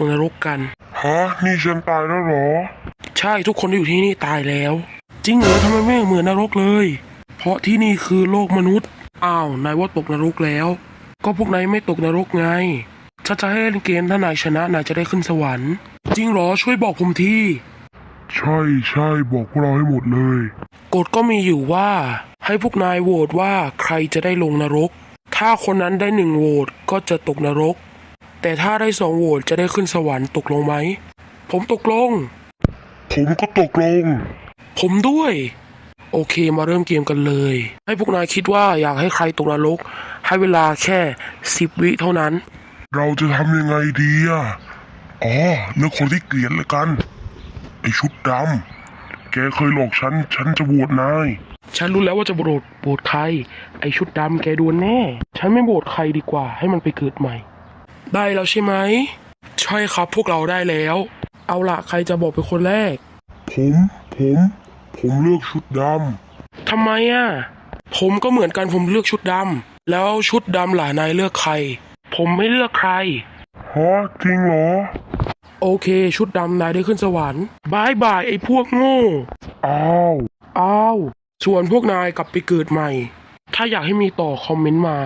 ตกนรกกัน ฮะ นี่ฉันตายแล้วเหรอ ใช่ทุกคนที่อยู่ที่นี่ตายแล้ว จริงเหรอทำไมไม่เหมือนนรกเลย เพราะที่นี่คือโลกมนุษย์ อ้าว นายว่าตกนรกแล้ว ก็พวกนายไม่ตกนรกไงถ้าจะให้เล่นเกมถ้านายชนะนายจะได้ขึ้นสวรรค์ จริงเหรอช่วยบอกผมที ใช่ใช่บอกพวกเราให้หมดเลย กฎก็มีอยู่ว่า ให้พวกนายโหวตว่าใครจะได้ลงนรก ถ้าคนนั้นได้หนึ่งโหวตก็จะตกนรก แต่ถ้าได้สองโหวตจะได้ขึ้นสวรรค์ตกลงไหม ผมตกลง ผมก็ตกลง ผมด้วย โอเคมาเริ่มเกมกันเลย ให้พวกนายคิดว่าอยากให้ใครตกนรก ให้เวลาแค่สิบวิเท่านั้น เราจะทำยังไงดีอะอ๋อเลือกคนที่เกลียดละกัน ไอชุดดำแกเคยหลอกฉัน ฉันจะบวชนาย ฉันรู้แล้วว่าจะโหวตโหวตใคร ไอชุดดำแกโดนแน่ ฉันไม่โหวตใครดีกว่า ให้มันไปเกิดใหม่ ได้แล้วใช่ไหม ใช่ครับพวกเราได้แล้ว เอาล่ะใครจะบอกเป็นคนแรก ผมผม ผมเลือกชุดดทำไมอะ ผมก็เหมือนกันผมเลือกชุดดำแล้วชุดดำล่ะนายเลือกใคร ผมไม่เลือกใครำฮะจริงเหรอ โอเค ชุดดำนายได้ขึ้นสวรรค์บายบายไอ้พวกโง่อ้าวอ้าวส่วนพวกนายกลับไปเกิดใหม่ ถ้าอยากให้มีต่อคอมเมนต์มา